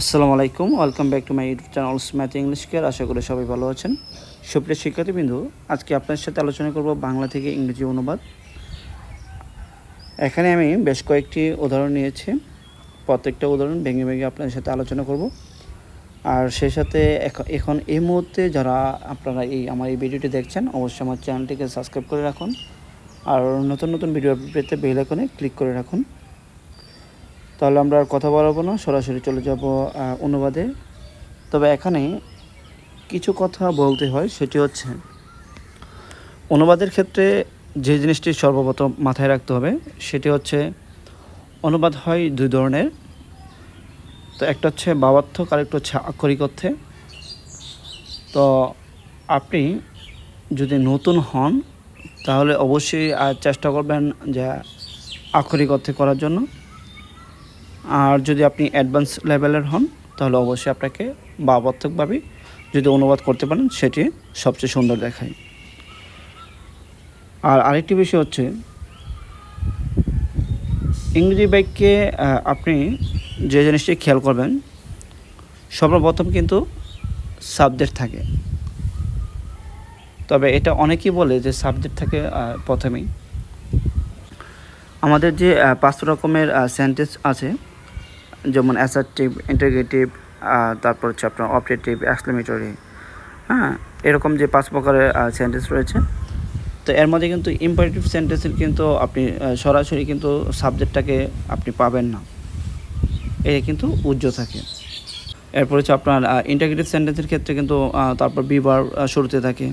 আসসালামু আলাইকুম, welcome back to my YouTube channel Math English Care. আশা করি সবাই ভালো আছেন। সুপ্রিয় শিক্ষার্থীবৃন্দু, আজকে আপনার সাথে আলোচনা করব বাংলা থেকে ইংরেজি অনুবাদ। এখানে আমি বেশ কয়েকটি উদাহরণ নিয়েছি। প্রত্যেকটা উদাহরণ ভেঙে ভেঙে আপনাদের সাথে আলোচনা করব। আর সেই সাথে এখ- এখন এই মুহূর্তে যারা আপনারা এই আমার এই ভিডিওটি দেখছেন, অবশ্যই আমার চ্যানেলটিকে সাবস্ক্রাইব করে রাখুন। আর নতুন নতুন ভিডিও পেতে বেল আইকনে ক্লিক করে রাখুন। তাহলে আমরা আর কথা বলব না, সরাসরি চলে যাব অনুবাদে। তবে এখানে কিছু কথা বলতে হয়, সেটি হচ্ছে, অনুবাদের ক্ষেত্রে যে জিনিসটি সর্বপ্রথম মাথায় রাখতে হবে, সেটি হচ্ছে, অনুবাদ হয় দুই ধরনের। তো একটা হচ্ছে ভাবার্থক আর একটা হচ্ছে আক্ষরিক অর্থে। তো আপনি যদি নতুন হন, তাহলে অবশ্যই চেষ্টা করবেন যে আক্ষরিক অর্থে করার জন্য। আর যদি আপনি অ্যাডভান্স লেভেলের হন তাহলে অবশ্যই আপনাকে ভাবাত্মকভাবে যদি অনুবাদ করতে পারেন সেটি সবচেয়ে সুন্দর দেখায়। আর আরেকটি বিষয় হচ্ছে ইংরেজি আহ, আপনি যে জিনিসটি খেয়াল করবেন সর্বপ্রথম কিন্তু সাবজেক্ট থাকে। তবে এটা অনেকেই বলে যে সাবজেক্ট থাকে প্রথমেই। আমাদের যে পাঁচ রকমের সেন্টেন্স আছে যেমন অ্যাসার্টিভ ইন্টারগেটিভ তারপর হচ্ছে আপনার অপারেটিভ এক্সক্লেমেটরি হ্যাঁ? এরকম যে পাঁচ প্রকারের সেন্টেন্স রয়েছে। তো এর মধ্যে কিন্তু ইম্পারেটিভ সেন্টেন্সের কিন্তু আপনি সরাসরি কিন্তু সাবজেক্টটাকে আপনি পাবেন না। এটা কিন্তু উজ্জ্ব থাকে। এরপর হচ্ছে আপনার ইন্টাগ্রেটিভ সেন্টেন্সের ক্ষেত্রে কিন্তু তারপর বিবার শুরুতে থাকে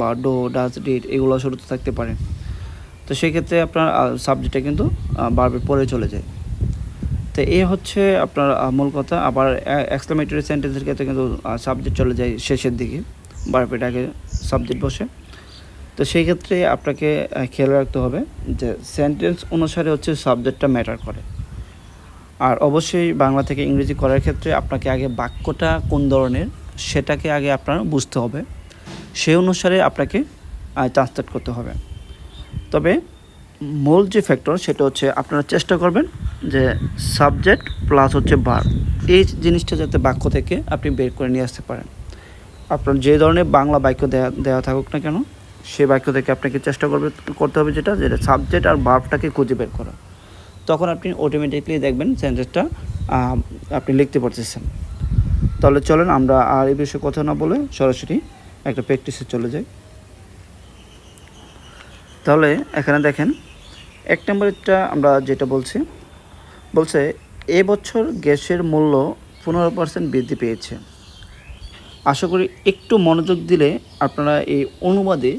বা ডো ডাজ ডিড এগুলো শুরুতে থাকতে পারে। তো সেক্ষেত্রে আপনার সাবজেক্টটা কিন্তু বারবার পরে চলে যায়। তো এই হচ্ছে আপনার মূল কথা। আবার এক্সক্লামেটরি সেন্টেন্সের ক্ষেত্রে কিন্তু সাবজেক্ট চলে যায় শেষের দিকে বারপেট আগে সাবজেক্ট বসে। তো সেই ক্ষেত্রে আপনাকে খেয়াল রাখতে হবে যে সেন্টেন্স অনুসারে হচ্ছে সাবজেক্টটা ম্যাটার করে। আর অবশ্যই বাংলা থেকে ইংরেজি করার ক্ষেত্রে আপনাকে আগে বাক্যটা কোন ধরনের, সেটাকে আগে আপনার বুঝতে হবে। সেই অনুসারে আপনাকে ট্রান্সলেট করতে হবে। তবে মূল যে ফ্যাক্টর সেটা হচ্ছে আপনারা চেষ্টা করবেন যে সাবজেক্ট প্লাস হচ্ছে বার এই জিনিসটা যাতে বাক্য থেকে আপনি বের করে নিয়ে আসতে পারেন। আপনার যে ধরনের বাংলা বাক্য দেয়া দেওয়া থাকুক না কেন সেই বাক্য থেকে আপনাকে চেষ্টা করবে করতে হবে যেটা যেটা সাবজেক্ট আর ভার্বটাকে খুঁজে বের করা। তখন আপনি অটোমেটিকলি দেখবেন সেন্টেন্সটা আপনি লিখতে পারতেছেন। তাহলে চলেন আমরা আর এই বিষয়ে কথা না বলে সরাসরি একটা প্র্যাকটিসে চলে যাই। তাহলে এখানে দেখেন এক নম্বরেরটা আমরা যেটা বলছি, বলছে এবছর গ্যাসের মূল্য পনেরো পার্সেন্ট বৃদ্ধি পেয়েছে। আশা করি একটু মনোযোগ দিলে আপনারা এই অনুবাদে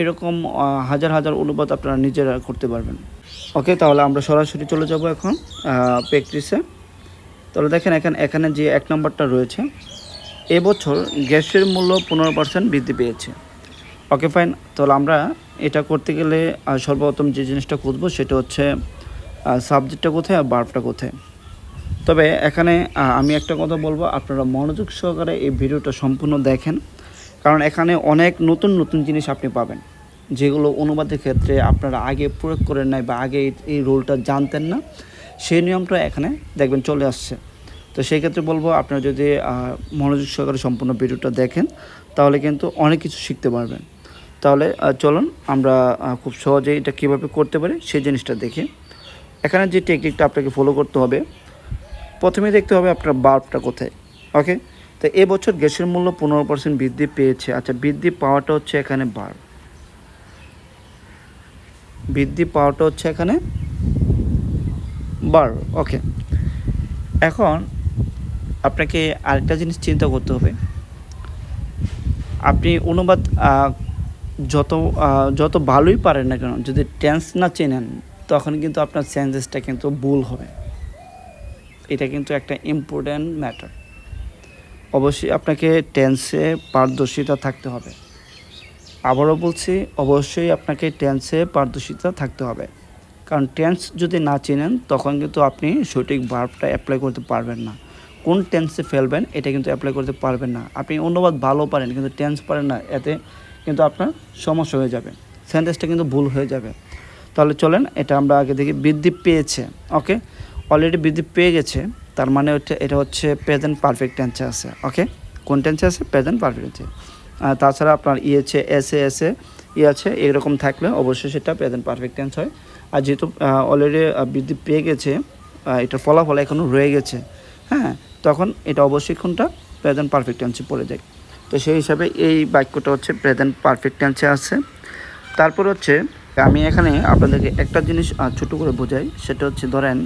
এরকম হাজার হাজার অনুবাদ আপনারা নিজেরা করতে পারবেন। ওকে, তাহলে আমরা সরাসরি চলে যাব এখন প্র্যাকটিসে তাহলে দেখেন এখানে এখানে যে এক নম্বরটা রয়েছে এবছর গ্যাসের মূল্য পনেরো পার্সেন্ট বৃদ্ধি পেয়েছে। ওকে ফাইন তাহলে আমরা এটা করতে গেলে সর্বপ্রথম যে জিনিসটা খুঁজবো সেটা হচ্ছে সাবজেক্টটা কোথায় আর বার্বটা কোথায়। তবে এখানে আমি একটা কথা বলব, আপনারা মনোযোগ সহকারে এই ভিডিওটা সম্পূর্ণ দেখেন, কারণ এখানে অনেক নতুন নতুন জিনিস আপনি পাবেন, যেগুলো অনুবাদের ক্ষেত্রে আপনারা আগে প্রয়োগ করেন নাই বা আগে এই- এই রোলটা জানতেন না, সেই নিয়মটা এখানে দেখবেন চলে আসছে। তো সেই ক্ষেত্রে বলব, আপনারা যদি মনোযোগ সহকারে সম্পূর্ণ ভিডিওটা দেখেন, তাহলে কিন্তু অনেক কিছু শিখতে পারবেন। তাহলে চলুন আমরা খুব সহজেই এটা কীভাবে করতে পারি সেই জিনিসটা দেখি। এখানে যে টেকনিকটা আপনাকে ফলো করতে হবে প্রথমে দেখতে হবে আপনার বাল্বটা কোথায় ওকে তো এবছর গ্যাসের মূল্য পনেরো পার্সেন্ট বৃদ্ধি পেয়েছে। আচ্ছা বৃদ্ধি পাওয়াটা হচ্ছে এখানে বার বৃদ্ধি পাওয়াটা হচ্ছে এখানে বার ওকে এখন আপনাকে আরেকটা জিনিস চিন্তা করতে হবে। আপনি অনুবাদ যত যত ভালোই পারেন না কেন, যদি টেন্স না চেনেন, তখন কিন্তু আপনার সেন্সেসটা কিন্তু ভুল হবে। এটা কিন্তু একটা ইম্পর্ট্যান্ট ম্যাটার অবশ্যই আপনাকে টেন্সে পারদর্শিতা থাকতে হবে। আবারও বলছি, অবশ্যই আপনাকে টেন্সে পারদর্শিতা থাকতে হবে। কারণ টেন্স যদি না চেনেন, তখন কিন্তু আপনি সঠিক ভার্বটা অ্যাপ্লাই করতে পারবেন না। কোন টেন্সে ফেলবেন, এটা কিন্তু অ্যাপ্লাই করতে পারবেন না। আপনি অনুবাদ ভালো পারেন, কিন্তু টেন্স পারেন না, এতে কিন্তু আপনার সমস্যা হয়ে যাবে। সেন্টেন্সটা কিন্তু ভুল হয়ে যাবে। তাহলে চলেন, এটা আমরা আগে দেখি, বৃদ্ধি পেয়েছে, ওকে? অলরেডি বৃদ্ধি পেয়ে গেছে, তার মানে হচ্ছে, এটা হচ্ছে প্রেজেন্ট পারফেক্ট টেন্সে আছে, ওকে? কোন টেন্সে আছে? প্রেজেন্ট পারফেক্ট টেন্সে তাছাড়া আপনার ইয়েছে এসে এসে ই আছে, এরকম থাকলে অবশ্যই সেটা প্রেজেন্ট পারফেক্ট টেন্স হয়। আর যেহেতু অলরেডি বৃদ্ধি পেয়ে গেছে এটার ফলাফল এখনও রয়ে গেছে হ্যাঁ? তখন এটা অবশ্যই কোনটা? প্রেজেন্ট পারফেক্ট টেন্সে পড়ে যায়। তো সেই হিসাবে এই বাক্যটা হচ্ছে প্রেজেন্ট পারফেক্ট টেন্সে আছে। তারপর হচ্ছে আমি এখানে আপনাদেরকে একটা জিনিস ছোট করে বোঝাই। সেটা হচ্ছে ধরেন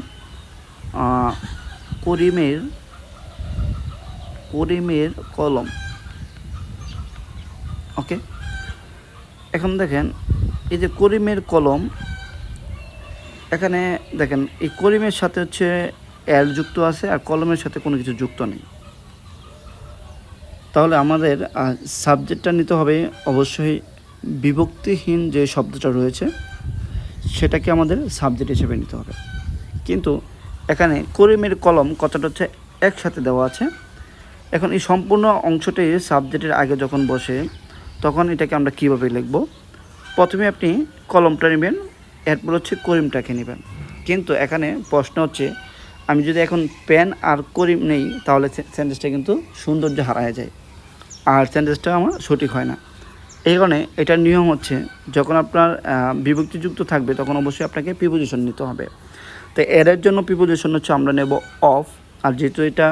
করিমের করিমের কলম। ওকে এখন দেখেন, এই যে করিমের কলম, এখানে দেখেন, এই করিমের সাথে হচ্ছে এল যুক্ত আছে আর কলমের সাথে কোনো কিছু যুক্ত নেই। তাহলে আমাদের সাবজেক্টটা নিতে হবে অবশ্যই বিভক্তিহীন যে শব্দটা রয়েছে, সেটাকে আমাদের সাবজেক্ট হিসেবে নিতে হবে। কিন্তু এখানে করিমের কলম কথাটা হচ্ছে একসাথে দেওয়া আছে। এখন এই সম্পূর্ণ অংশটি সাবজেক্টের আগে যখন বসে, তখন এটাকে আমরা কীভাবে লিখব? প্রথমে আপনি কলমটা নেবেন, এরপর হচ্ছে করিমটাকে নেবেন। কিন্তু এখানে প্রশ্ন হচ্ছে আমি যদি এখন পেন আর করিম নেই, তাহলে সেন্টেন্সটা কিন্তু সৌন্দর্য হারায় যায়। আর সেন্টেন্সটা আমার সঠিক হয় না। এই কারণে এটার নিয়ম হচ্ছে, যখন আপনার বিভক্তিযুক্ত থাকবে, তখন অবশ্যই আপনাকে প্রিপোজিশন নিতে হবে। তো এর জন্য প্রিপোজিশন হচ্ছে, আমরা নেব অফ আর যেহেতু এটা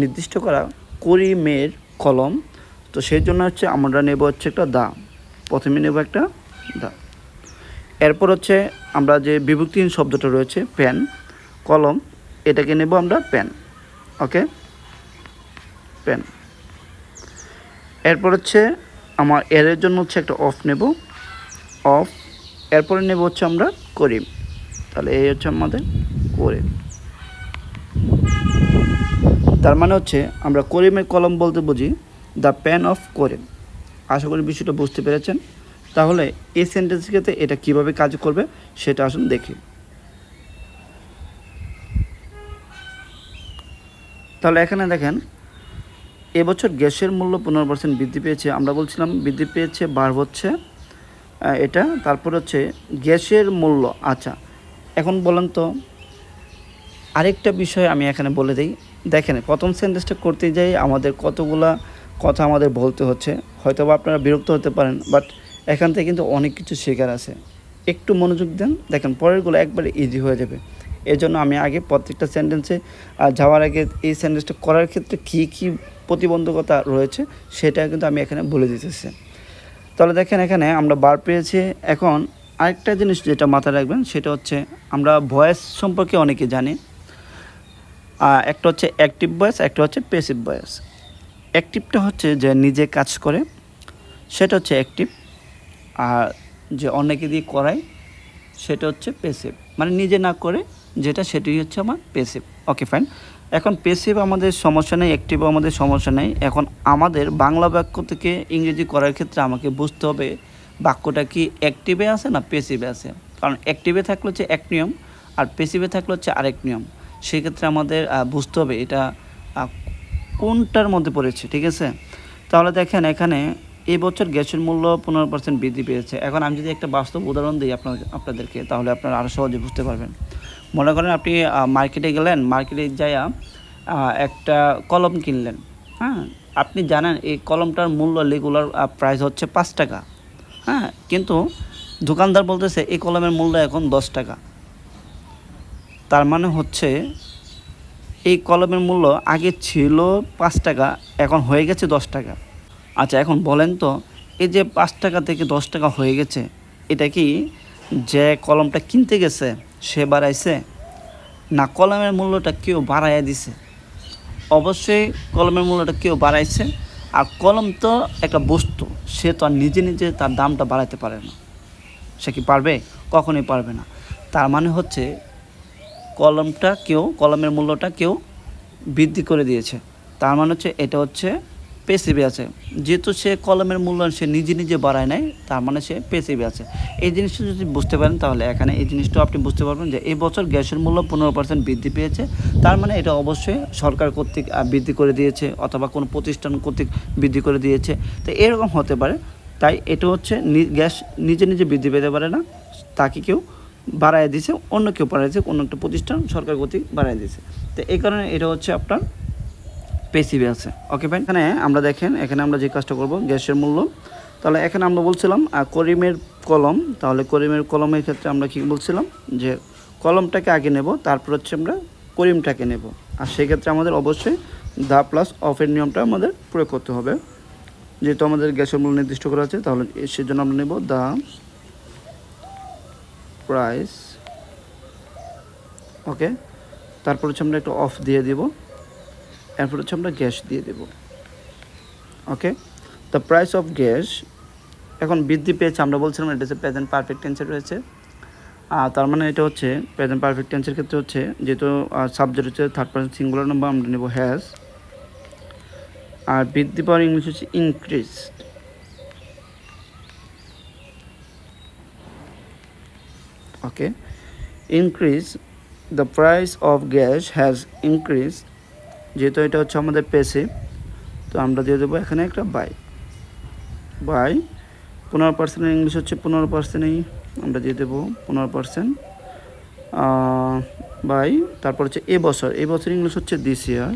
নির্দিষ্ট করা করিমের কলম, তো সেই জন্য হচ্ছে আমরা নেব হচ্ছে একটা দা। প্রথমে নেব একটা দা। এরপর হচ্ছে আমরা যে বিভক্তিহীন শব্দটা রয়েছে পেন কলম এটাকে নেব আমরা পেন ওকে পেন এরপর হচ্ছে আমার এর জন্য হচ্ছে একটা অফ নেব অফ এরপরে নেব হচ্ছে আমরা করিম। তাহলে এই হচ্ছে আমাদের করিম। তার মানে হচ্ছে আমরা করিমের কলম বলতে বুঝি দ্য প্যান অফ করিম। আশা করি বিষয়টা বুঝতে পেরেছেন। তাহলে এই সেন্টেন্সের ক্ষেত্রে এটা কীভাবে কাজ করবে সেটা আসুন দেখি। তাহলে এখানে দেখেন, এবছর গ্যাসের মূল্য পনেরো পার্সেন্ট বৃদ্ধি পেয়েছে। আমরা বলছিলাম বৃদ্ধি পেয়েছে, বার হচ্ছে এটা। তারপর হচ্ছে গ্যাসের মূল্য। আচ্ছা এখন বলেন তো, আরেকটা বিষয় আমি এখানে বলে দিই। দেখেন, প্রথম সেন্টেন্সটা করতে যাই, আমাদের কতগুলা কথা আমাদের বলতে হচ্ছে। হয়তো বা আপনারা বিরক্ত হতে পারেন, বাট এখান থেকে কিন্তু অনেক কিছু শেখার আছে। একটু মনোযোগ দেন। দেখেন, পরেরগুলো একবারে ইজি হয়ে যাবে। এই জন্য আমি আগে প্রত্যেকটা সেন্টেন্সে যাওয়ার আগে এই সেন্টেন্সটা করার ক্ষেত্রে কী কী প্রতিবন্ধকতা রয়েছে সেটা কিন্তু আমি এখানে বলে দিতেছি। তাহলে দেখেন এখানে আমরা বার পেয়েছি। এখন আরেকটা জিনিস যেটা মাথায় রাখবেন, সেটা হচ্ছে আমরা ভয়েস সম্পর্কে অনেকে জানি। একটা হচ্ছে অ্যাক্টিভ ভয়েস একটা হচ্ছে পেসিভ ভয়েস অ্যাক্টিভটা হচ্ছে যে নিজে কাজ করে, সেটা হচ্ছে অ্যাক্টিভ আর যে অনেকে দিয়ে করায়, সেটা হচ্ছে পেসিভ মানে নিজে না করে যেটা সেটি হচ্ছে আমার পেসিভ ওকে ফাইন এখন পেসিভ আমাদের সমস্যা নেই অ্যাক্টিভও আমাদের সমস্যা নেই। এখন আমাদের বাংলা বাক্য থেকে ইংরেজি করার ক্ষেত্রে আমাকে বুঝতে হবে বাক্যটা কি অ্যাক্টিভে আছে না পেসিভে আছে। কারণ অ্যাক্টিভে থাকলে হচ্ছে এক নিয়ম, আর পেসিভে থাকলে হচ্ছে আরেক নিয়ম। সেক্ষেত্রে আমাদের বুঝতে হবে এটা কোনটার মধ্যে পড়েছে, ঠিক আছে? তাহলে দেখেন এখানে এই বছর গ্যাসের মূল্য পনেরো পার্সেন্ট বৃদ্ধি পেয়েছে। এখন আমি যদি একটা বাস্তব উদাহরণ দিই আপনার, আপনাদেরকে, তাহলে আপনারা আরও সহজে বুঝতে পারবেন। মনে করেন আপনি মার্কেটে গেলেন মার্কেটে যাইয়া একটা কলম কিনলেন হ্যাঁ? আপনি জানেন এই কলমটার মূল্য রেগুলার প্রাইস হচ্ছে পাঁচ টাকা হ্যাঁ? কিন্তু দোকানদার বলতেছে, এই কলমের মূল্য এখন দশ টাকা। তার মানে হচ্ছে, এই কলমের মূল্য আগে ছিল পাঁচ টাকা, এখন হয়ে গেছে দশ টাকা। আচ্ছা এখন বলেন তো, এই যে পাঁচ টাকা থেকে দশ টাকা হয়ে গেছে, এটা কি যে কলমটা কিনতে গেছে সে বাড়াইছে, না কলমের মূল্যটা কেউ বাড়াইয়া দিছে? অবশ্যই কলমের মূল্যটা কেউ বাড়াইছে, আর কলম তো একটা বস্তু, সে তো আর নিজে নিজে তার দামটা বাড়াইতে পারে না। সে কি পারবে? কখনোই পারবে না। তার মানে হচ্ছে, কলমটা কেউ, কলমের মূল্যটা কেউ বৃদ্ধি করে দিয়েছে। তার মানে হচ্ছে, এটা হচ্ছে পেসিভে আছে। যেহেতু সে কলমের মূল্য সে নিজে নিজে বাড়ায় নেয়, তার মানে সে পেসিভে আছে। এই জিনিসটা যদি বুঝতে পারেন, তাহলে এখানে এই জিনিসটাও আপনি বুঝতে পারবেন যে এই বছর গ্যাসের মূল্য পনেরো পার্সেন্ট বৃদ্ধি পেয়েছে। তার মানে এটা অবশ্যই সরকার কর্তৃক বৃদ্ধি করে দিয়েছে অথবা কোনো প্রতিষ্ঠান কর্তৃক বৃদ্ধি করে দিয়েছে। তো এরকম হতে পারে। তাই এটা হচ্ছে গ্যাস নিজে নিজে বৃদ্ধি পেতে পারে না। তাকে কেউ বাড়ায় দিছে অন্য কেউ বাড়ায় দিয়েছে অন্য একটা প্রতিষ্ঠান সরকার কর্তৃক বাড়ায় দিয়েছে। তো এই কারণে এটা হচ্ছে আপনার পেসিভে আছে। ওকে ভাই এখানে আমরা দেখেন, এখানে আমরা যে কাজটা করব, গ্যাসের মূল্য। তাহলে এখানে আমরা বলছিলাম করিমের কলম। তাহলে করিমের কলমের ক্ষেত্রে আমরা কি বলছিলাম? যে কলমটাকে আগে নেব, তারপর হচ্ছে আমরা করিমটাকে নেব। আর সেক্ষেত্রে আমাদের অবশ্যই দা প্লাস অফের নিয়মটা আমাদের প্রয়োগ করতে হবে। যেহেতু আমাদের গ্যাসের মূল্য নির্দিষ্ট করা আছে, তাহলে সেজন্য আমরা নেব দা প্রাইস। ওকে তারপর হচ্ছে আমরা একটু অফ দিয়ে দিব। এরপর হচ্ছে আমরা গ্যাস দিয়ে দেব। Okay the price of gas এখন বৃদ্ধি পেয়েছে, আমরা বলছিলাম এটা হচ্ছে প্রেজেন্ট পারফেক্ট টেন্সে রয়েছে। আর তার মানে এটা হচ্ছে প্রেজেন্ট পারফেক্ট টেন্সের ক্ষেত্রে হচ্ছে যেহেতু সাবজেক্ট হচ্ছে থার্ড পার্সন সিঙ্গুলার নাম্বার আমরা নেব হ্যাজ আর বৃদ্ধি পাওয়ার ইংলিশ হচ্ছে increase okay increase the price of gas has increase যেহেতু এটা হচ্ছে আমাদের পেসে তো আমরা দিয়ে দেবো এখানে একটা বাই। বাই, পনেরো পার্সেন্ট ইংলিশ হচ্ছে পনেরো পার্সেন্টেই, আমরা দিয়ে দেবো পনেরো পার্সেন্ট। বাই, তারপর হচ্ছে এ বছর এ বছর ইংলিশ হচ্ছে দিস ইয়ার।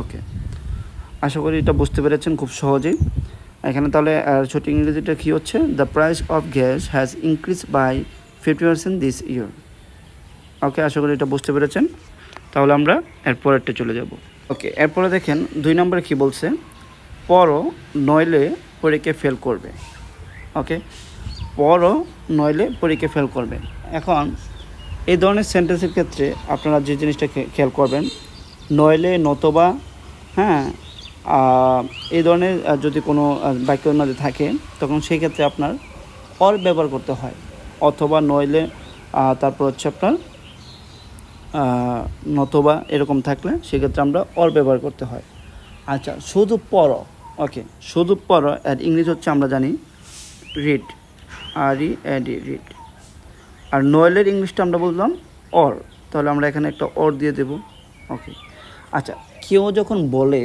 ওকে, আশা করি এটা বুঝতে পেরেছেন খুব সহজেই। এখানে তাহলে ছোট ইংরেজিটা কী হচ্ছে? The price of gas has increase by fifty percent this year okay আশা করি এটা বুঝতে পেরেছেন। তাহলে আমরা এর পরেরটা চলে যাব। ওকে এরপরে দেখেন দুই নম্বরে কি বলছে? পরও নইলে পরীক্ষা ফেল করবে। ওকে পরও নইলে পরীক্ষা ফেল করবে। এখন এই ধরনের সেন্টেন্সের ক্ষেত্রে আপনারা যে জিনিসটা খেয়াল করবেন, নইলে নতবা হ্যাঁ এই ধরনের যদি কোনো বাক্যের মধ্যে থাকে, তখন সেই ক্ষেত্রে আপনার অর ব্যবহার করতে হয়। অথবা নইলে তারপর হচ্ছে আপনার নতবা এরকম থাকলে সেক্ষেত্রে আমরা অর ব্যবহার করতে হয়। আচ্ছা শুধু পর, ওকে, শুধু পর আর ইংলিশ হচ্ছে আমরা জানি রিড আর ই অ্যাড ই রিড আর নয়েলের ইংলিশটা আমরা বললাম অর তাহলে আমরা এখানে একটা অর দিয়ে দেব, ওকে। আচ্ছা কেউ যখন বলে,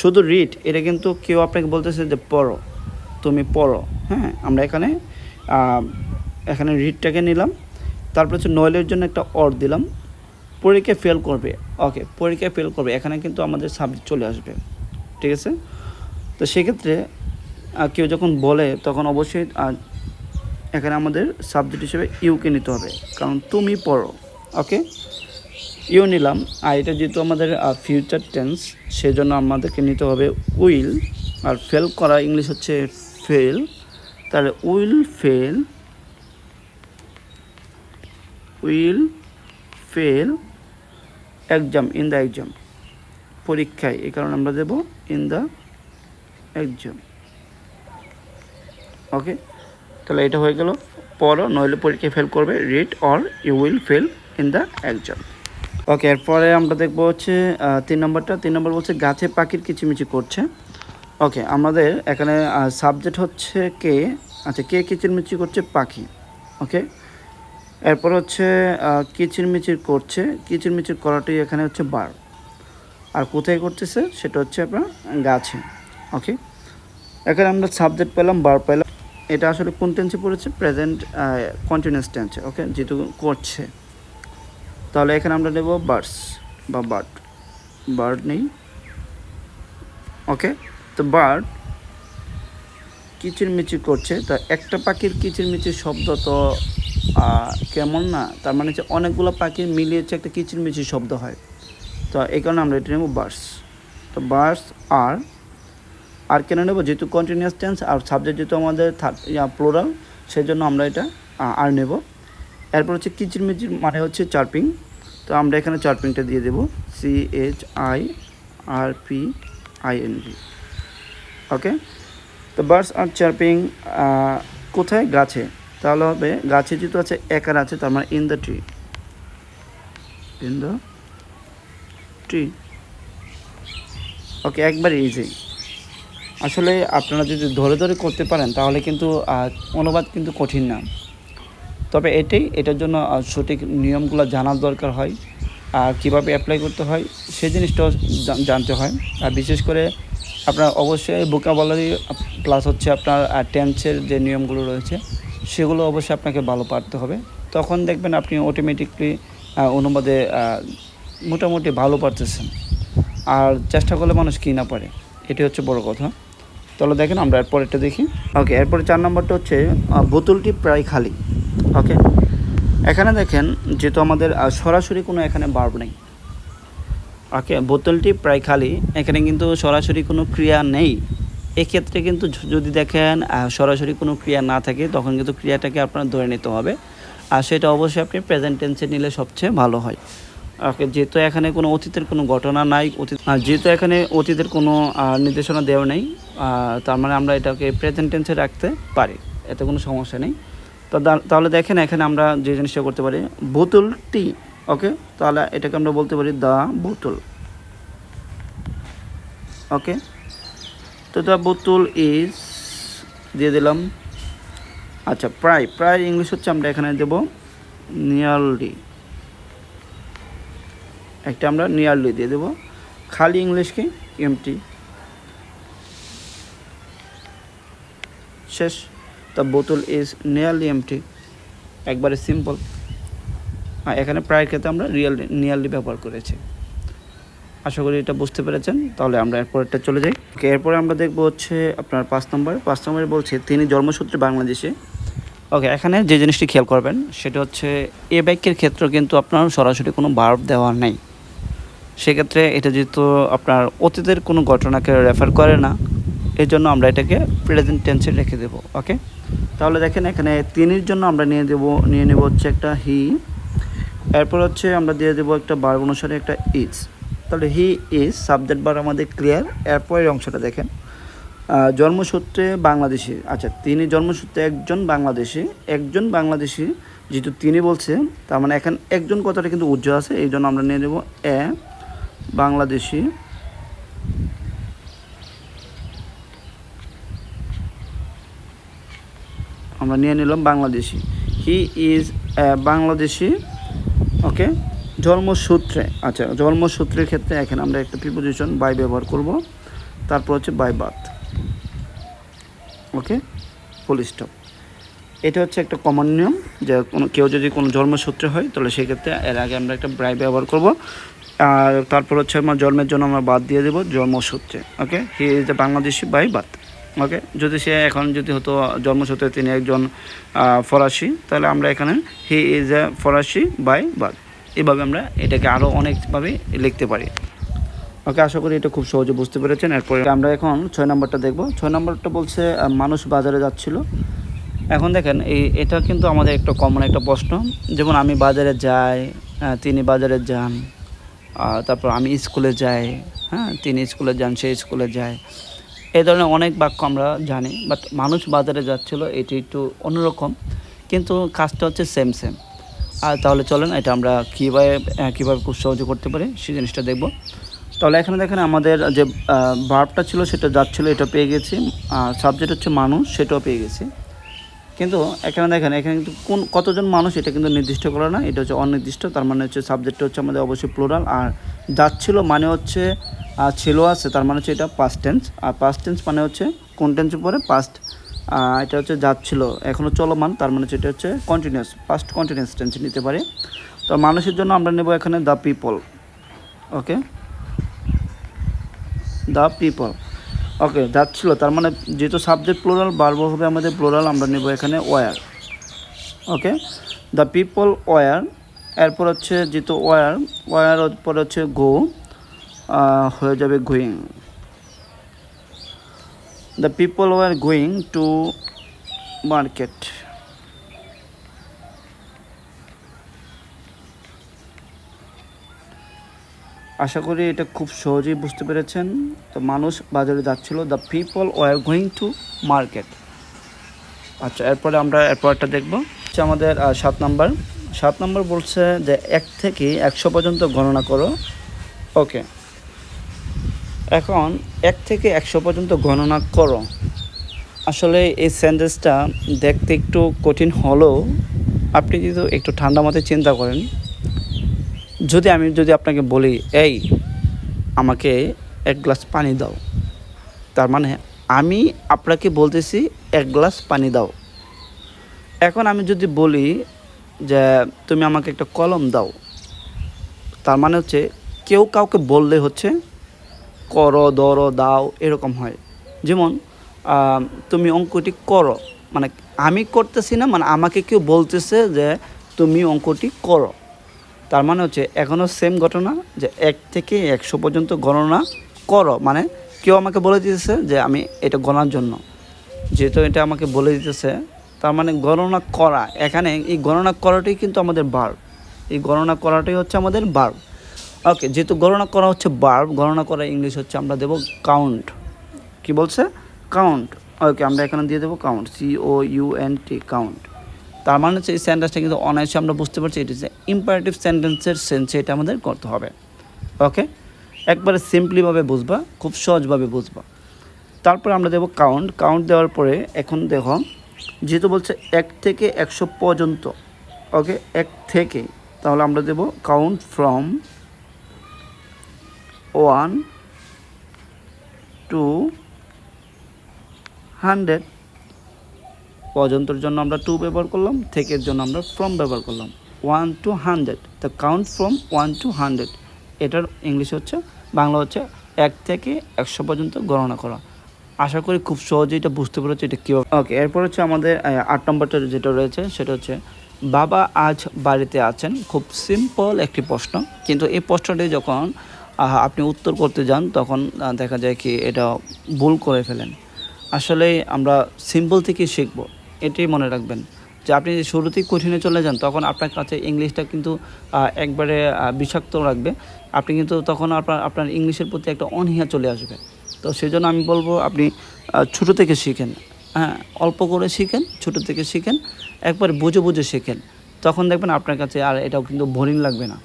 শুধু রিড এটা কিন্তু কেউ আপনাকে বলতেছে যে পড়ো, তুমি পড়ো হ্যাঁ আমরা এখানে এখানে রিডটাকে নিলাম। তারপর হচ্ছে নয়েলের জন্য একটা অর দিলাম। পরীক্ষায় ফেল করবে। ওকে পরীক্ষায় ফেল করবে। এখানে কিন্তু আমাদের সাবজেক্ট চলে আসবে। ঠিক আছে? তো সেক্ষেত্রে কেউ যখন বলে, তখন অবশ্যই এখানে আমাদের সাবজেক্ট হিসেবে ইউকে নিতে হবে। কারণ তুমি পড়ো। ওকে ইউ নিলাম। আর এটা যেহেতু আমাদের ফিউচার টেন্স সেজন্য আমাদেরকে নিতে হবে উইল আর ফেল করা ইংলিশ হচ্ছে ফেল তাহলে will fail will fail exam in the exam পরীক্ষায়, এই কারণে আমরা দেব ইন দ্য এক্সাম ওকে, তাহলে এটা হয়ে গেল, পড়ো, নইলে পরীক্ষায় ফেল করবে, read or you will fail in the exam okay, এরপরে আমরা দেখব হচ্ছে তিন নম্বরটা, তিন নম্বর বলছে গাছে পাখির কিচিমিচি করছে। ওকে আমাদের এখানে সাবজেক্ট হচ্ছে কে? আচ্ছা কে কিচিরমিচির করছে? পাখি। ওকে এরপর হচ্ছে কিচিরমিচির করছে। কিচিরমিচির করাটাই এখানে হচ্ছে বার। আর কোথায় করতেছে? সেটা হচ্ছে আপনার গাছে। ওকে এখানে আমরা সাবজেক্ট পেলাম, বার পেলাম। এটা আসলে কোন টেন্সে পড়েছে? প্রেজেন্ট কন্টিনিউস টেন্সে ওকে যেহেতু করছে। তাহলে এখানে আমরা নেব বার্ডস বা বার্ড বার্ড নেই। ওকে তো বার্ড কিচিরমিচির করছে। তা একটা পাখির কিচিরমিচির শব্দ তো কেমন না? তার মানে হচ্ছে অনেকগুলো পাখির মিলিয়ে হচ্ছে একটা কিচিরমিচির শব্দ হয়। তো এই কারণে আমরা এটা নেব বার্ডস তো বার্ডস আর আর কেন নেব? যেহেতু কন্টিনিউয়াস টেন্স আর সাবজেক্ট যেহেতু আমাদের প্লোরাল সেই জন্য আমরা এটা আর নেব। এরপর হচ্ছে কিচিরমিচির মানে হচ্ছে চার্পিং। তো আমরা এখানে চার্পিংটা দিয়ে দেব। C H I R P I N G okay তো বার্ডস আর চার্পিং কোথায়? গাছে। তাহলে হবে, গাছে যেহেতু আছে, একার আছে, তার মানে in the tree in the tree okay একবার ইজি আসলে আপনারা যদি ধরে ধরে করতে পারেন, তাহলে কিন্তু অনুবাদ কিন্তু কঠিন না। তবে এটাই, এটার জন্য সঠিক নিয়মগুলো জানার দরকার হয়। আর কীভাবে অ্যাপ্লাই করতে হয় সেই জিনিসটাও জানতে হয়। আর বিশেষ করে আপনার অবশ্যই বোকাবলারি প্লাস হচ্ছে আপনার টেন্সের যে নিয়মগুলো রয়েছে, সেগুলো অবশ্যই আপনাকে ভালো পারতে হবে। তখন দেখবেন আপনি অটোমেটিকলি অনুবাদে মোটামুটি ভালো পারতেছেন। আর চেষ্টা করলে মানুষ কী না পারে এটি হচ্ছে বড় কথা। তাহলে দেখেন আমরা এরপরেরটা দেখি। ওকে এরপরে চার নম্বরটা হচ্ছে বোতলটি প্রায় খালি। ওকে এখানে দেখেন, যেহেতু আমাদের সরাসরি কোনো এখানে বার্ব নেই। ওকে, বোতলটি প্রায় খালি। এখানে কিন্তু সরাসরি কোনো ক্রিয়া নেই। এক্ষেত্রে কিন্তু যদি দেখেন সরাসরি কোনো ক্রিয়া না থাকে, তখন কিন্তু ক্রিয়াটাকে আপনার ধরে নিতে হবে। আর সেটা অবশ্যই আপনি প্রেজেন্ট টেন্সে নিলে সবচেয়ে ভালো হয়। ওকে, যেহেতু এখানে কোনো অতীতের কোনো ঘটনা নাই, অতীত যেহেতু এখানে অতীতের কোনো নির্দেশনা দেওয়া নেই তার মানে আমরা এটাকে প্রেজেন্ট টেন্সে রাখতে পারি। এতে কোনো সমস্যা নেই। তো তাহলে দেখেন, এখানে আমরা যে জিনিসটা করতে পারি, বোতলটি ওকে? তাহলে এটাকে আমরা বলতে পারি দ্য বোতল। ওকে? তো দ্য বোতল ইজ, দিয়ে দিলাম। আচ্ছা প্রায় প্রায় ইংলিশ হচ্ছে আমরা এখানে দেব নিয়ারলি। একটা আমরা নিয়ারলি দিয়ে দেব। খালি ইংলিশ কি? এমটি। শেষ। দ্য বোতল ইজ নিয়ারলি এমটি। একবারে সিম্পল। আর এখানে প্রায় ক্ষেত্রে আমরা রিয়াল নিয়ারলি ব্যবহার করেছি। আশা করি এটা বুঝতে পেরেছেন। তাহলে আমরা এরপরটা চলে যাই। এরপরে আমরা দেখব হচ্ছে আপনার পাঁচ নম্বর। পাঁচ নম্বরে বলছে, তিনি জন্মসূত্রে বাংলাদেশে। ওকে, এখানে যে জিনিসটি খেয়াল করবেন, সেটা হচ্ছে এ বাক্যের ক্ষেত্রে কিন্তু আপনার সরাসরি কোনো বার্ব দেওয়া নেই। সেক্ষেত্রে এটা যেহেতু আপনার অতীতের কোনো ঘটনাকে রেফার করে না এর জন্য আমরা এটাকে প্রেজেন্ট টেন্সে রেখে দেবো। ওকে, তাহলে দেখেন এখানে তিনির জন্য আমরা নিয়ে দেব, নিয়ে নেব হচ্ছে একটা হি এরপর হচ্ছে আমরা দিয়ে দেবো একটা বার অনুসারে একটা ইজ তাহলে হি ইজ সাবজেক্ট বার আমাদের ক্লিয়ার এরপরের অংশটা দেখেন। জন্মসূত্রে বাংলাদেশি। আচ্ছা তিনি জন্মসূত্রে একজন বাংলাদেশি একজন বাংলাদেশি, যেহেতু তিনি বলছে, তার মানে এখন একজন কথাটা কিন্তু উজ্জ্বল আছে, এই জন্য আমরা নিয়ে নেব এ, বাংলাদেশি। আমরা নিয়ে নিলাম Bangladeshi. He is Bangladeshi. Okay জন্মসূত্রে আচ্ছা জন্মসূত্রের ক্ষেত্রে এখানে আমরা একটা প্রিপোজিশন বাই ব্যবহার করব, তারপর হচ্ছে by birth okay full stop এটা হচ্ছে একটা কমন নিয়ম, যে কোনো, কেউ যদি কোনো জন্মসূত্রে হয়, তাহলে সেক্ষেত্রে এর আগে আমরা একটা ব্রাই ব্যবহার করব, আর তারপর হচ্ছে আমার জন্মের জন্য আমরা বাদ দিয়ে দেবো জন্মসূত্রে okay he is the Bangladeshi by birth okay যদি সে এখন যদি হতো জন্মসূত্রে তিনি একজন ফরাসি, তাহলে আমরা এখানে হি ইজ এ ফরাসি বাই বার্থ এভাবে আমরা এটাকে আরও অনেকভাবে লিখতে পারি। ওকে, আশা করি এটা খুব সহজে বুঝতে পেরেছেন। এরপরে আমরা এখন ছয় নম্বরটা দেখব। ছয় নম্বরটা বলছে মানুষ বাজারে যাচ্ছিল। এখন দেখেন, এই, এটা কিন্তু আমাদের একটা কমন একটা প্রশ্ন। যেমন আমি বাজারে যাই তিনি বাজারে যান তারপর আমি স্কুলে যাই হ্যাঁ তিনি স্কুলে যান, সে স্কুলে যায়। এই ধরনের অনেক বাক্য আমরা জানি বাট মানুষ বাজারে যাচ্ছিল, এটি একটু অন্যরকম। কিন্তু কাজটা হচ্ছে সেম সেম আর তাহলে চলেন, এটা আমরা কীভাবে কীভাবে খুব সহজে করতে পারি, সেই জিনিসটা দেখব। তাহলে এখানে দেখেন আমাদের যে ভার্বটা ছিল সেটা যাচ্ছিল, এটা পেয়ে গেছি। আর সাবজেক্ট হচ্ছে মানুষ, সেটাও পেয়ে গেছি। কিন্তু এখানে দেখেন, এখানে কিন্তু কোন, কতজন মানুষ, এটা কিন্তু নির্দিষ্ট করা না, এটা হচ্ছে অনির্দিষ্ট, তার মানে হচ্ছে সাবজেক্টটা হচ্ছে আমাদের অবশ্যই প্লোরাল আর যাচ্ছিল মানে হচ্ছে ছিল আছে, তার মানে হচ্ছে এটা পাস্ট টেন্স আর পাস্ট টেন্স মানে হচ্ছে কোন টেন্সের পরে পাস্ট এটা হচ্ছে যাচ্ছিল এখনও চলমান, তার মানে সেটা হচ্ছে কন্টিনিউয়াস ফার্স্ট কন্টিনিউয়াস টেন্স নিতে পারে। তো মানুষের জন্য আমরা নেব এখানে the people okay the people okay যাচ্ছিল, তার মানে যেহেতু সাবজেক্ট প্লোরাল বারবো হবে আমাদের প্লোরাল আমরা নেব এখানে were okay the people were এরপর হচ্ছে যেহেতু ওয়ার ওয়ার পর হচ্ছে গো হয়ে যাবে going the people were going to market আশা করি এটা খুব সহজেই বুঝতে পেরেছেন। তো মানুষ বাজারে যাচ্ছিল। The people were going to market আচ্ছা এরপরে আমরা এরপরটা দেখব। হচ্ছে আমাদের সাত নাম্বার। সাত নাম্বার বলছে যে এক থেকে একশো পর্যন্ত গণনা করো। ওকে এখন এক থেকে একশো পর্যন্ত গণনা করো। আসলে এই সেন্টেন্সটা দেখতে একটু কঠিন হলেও আপনি যদি একটু ঠান্ডা মাথায় চিন্তা করেন। যদি আমি যদি আপনাকে বলি, এই, আমাকে এক গ্লাস পানি দাও। তার মানে আমি আপনাকে বলতেছি, এক গ্লাস পানি দাও। এখন আমি যদি বলি যে, তুমি আমাকে একটা কলম দাও। তার মানে হচ্ছে, কেউ কাউকে বললে হচ্ছে করো দরো দাও, এরকম হয়। যেমন তুমি অঙ্কটি করো। মানে আমি করতেছি না মানে আমাকে কেউ বলতেছে যে তুমি অঙ্কটি করো। তার মানে হচ্ছে এখনও সেম ঘটনা, যে এক থেকে একশো পর্যন্ত গণনা করো। মানে কেউ আমাকে বলে দিতেছে যে আমি এটা গণার জন্য। যেহেতু এটা আমাকে বলে দিতেছে, তার মানে গণনা করা। এখানে এই গণনা করাটাই কিন্তু আমাদের বার এই গণনা করাটাই হচ্ছে আমাদের বার ওকে যেহেতু গণনা করা হচ্ছে বার গণনা করা ইংলিশ হচ্ছে, আমরা দেবো কাউন্ট কি বলছে? কাউন্ট ওকে আমরা এখানে দিয়ে দেবো count C O U N T count তার মানে হচ্ছে এই সেন্টেন্সটা কিন্তু অনায়াসে আমরা বুঝতে পারছি এটি ইম্পারেটিভ সেন্টেন্সের সেন্সে এটা আমাদের করতে হবে। ওকে একবারে সিম্পলিভাবে বুঝবা, খুব সহজভাবে বুঝবা। তারপরে আমরা দেবো কাউন্ট কাউন্ট দেওয়ার পরে এখন দেখো, যেহেতু বলছে এক থেকে একশো পর্যন্ত ওকে এক থেকে, তাহলে আমরা দেবো count from one to hundred পর্যন্তর জন্য আমরা টু ব্যবহার করলাম, থেকের জন্য আমরা ফ্রম ব্যবহার করলাম। One to hundred the count from one to hundred এটার ইংলিশ হচ্ছে, বাংলা হচ্ছে এক থেকে একশো পর্যন্ত গণনা করা। আশা করি খুব সহজেই এটা বুঝতে পেরেছি এটা কীভাবে ওকে এরপর হচ্ছে আমাদের আট নম্বরটা যেটা রয়েছে, সেটা হচ্ছে, বাবা আজ বাড়িতে আছেন। খুব সিম্পল একটি প্রশ্ন। কিন্তু এই প্রশ্নটি যখন আপনি উত্তর করতে যান, তখন দেখা যায় কি এটা ভুল করে ফেলেন। আসলে আমরা সিম্পল থেকে শিখব, এটাই মনে রাখবেন। যে আপনি শুরুতেই কঠিনে চলে যান, তখন আপনার কাছে ইংলিশটা কিন্তু একবারে বিষাক্ত রাখবে আপনি কিন্তু তখন আপনার আপনার ইংলিশের প্রতি একটা অনীহা চলে আসবে। তো সেই জন্য আমি বলব, আপনি ছোটো থেকে শিখেন। হ্যাঁ অল্প করে শিখেন, ছোটো থেকে শিখেন, একবার বুঝে বুঝে শেখেন। তখন দেখবেন আপনার কাছে আর এটাও কিন্তু বোরিং লাগবে না।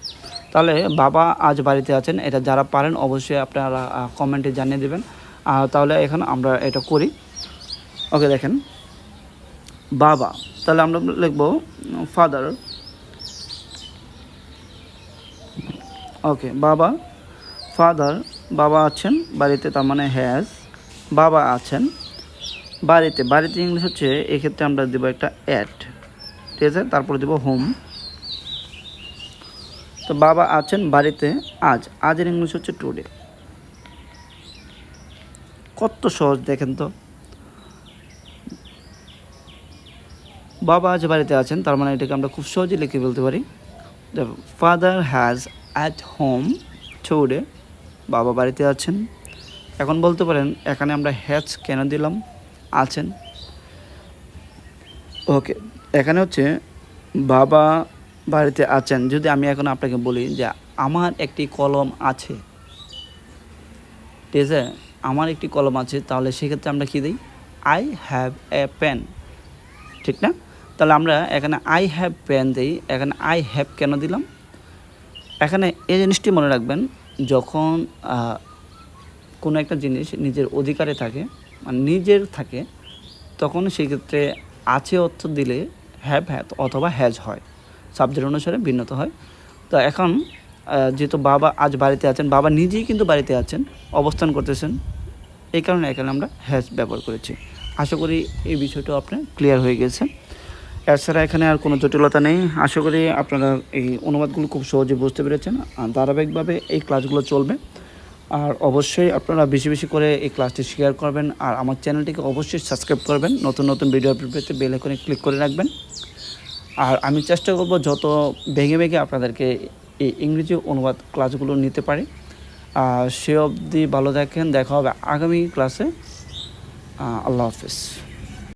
তাহলে বাবা আজ বাড়িতে আছেন, এটা যারা পারেন অবশ্যই আপনারা কমেন্টে জানিয়ে দেবেন। তাহলে এখন আমরা এটা করি। ওকে দেখেন। বাবা, তাহলে আমরা লিখব ফাদার ওকে বাবা ফাদার বাবা আছেন, বাড়িতে তার মানে হ্যাজ বাবা আছেন, বাড়িতে। বাড়িতে ইংলিশ হচ্ছে, এক্ষেত্রে আমরা দেবো একটা অ্যাট ঠিক আছে? তারপরে দেবো হোম তো বাবা আছেন বাড়িতে আজ। আজের ইংলিশ হচ্ছে টুডে কত সহজ দেখেন তো। বাবা আজ বাড়িতে আছেন, তার মানে এটাকে আমরা খুব সহজে লিখে বলতে পারি। Father has at home today বাবা বাড়িতে আছেন। এখন বলতে পারেন, এখানে আমরা হ্যাজ কেন দিলাম? আছেন। ওকে এখানে হচ্ছে বাবা বাড়িতে আছেন, যদি আমি এখন আপনাকে বলি যে আমার একটি কলম আছে, ঠিক আছে? আমার একটি কলম আছে, তাহলে সেক্ষেত্রে আমরা কী দিই? আই হ্যাভ এ পেন ঠিক না? তাহলে আমরা এখানে আই হ্যাভ পেন দিই, এখানে আই হ্যাভ কেন দিলাম? এখানে এই জিনিসটি মনে রাখবেন, যখন কোনো একটা জিনিস নিজের অধিকারে থাকে মানে নিজের থাকে, তখন সেক্ষেত্রে আছে অর্থ দিলে হ্যাভ হ্যাভ অথবা হ্যাজ হয়। সাবজেক্ট অনুসারে ভিন্নতা হয়। তো এখন যেহেতু বাবা আজ বাড়িতে আছেন, বাবা নিজেই কিন্তু বাড়িতে আছেন, অবস্থান করতেছেন, এই কারণে এখানে আমরা হ্যাজ ব্যবহার করেছি। আশা করি এই বিষয়টা আপনার ক্লিয়ার হয়ে গেছে। এছাড়া এখানে আর কোনো জটিলতা নেই। আশা করি আপনারা এই অনুবাদগুলো খুব সহজে বুঝতে পেরেছেন। ধারাবাহিকভাবে এই ক্লাসগুলো চলবে। আর অবশ্যই আপনারা বেশি বেশি করে এই ক্লাসটি শেয়ার করবেন। আর আমার চ্যানেলটিকে অবশ্যই সাবস্ক্রাইব করবেন। নতুন নতুন ভিডিও আপলোড পেতে বেল ক্লিক করে রাখবেন। আর আমি চেষ্টা করব যত ভেঙে ভেঙে আপনাদেরকে এই ইংরেজি অনুবাদ ক্লাসগুলো নিতে পারি। সে অবধি ভালো দেখেন দেখা হবে আগামী ক্লাসে। আল্লাহ হাফিজ।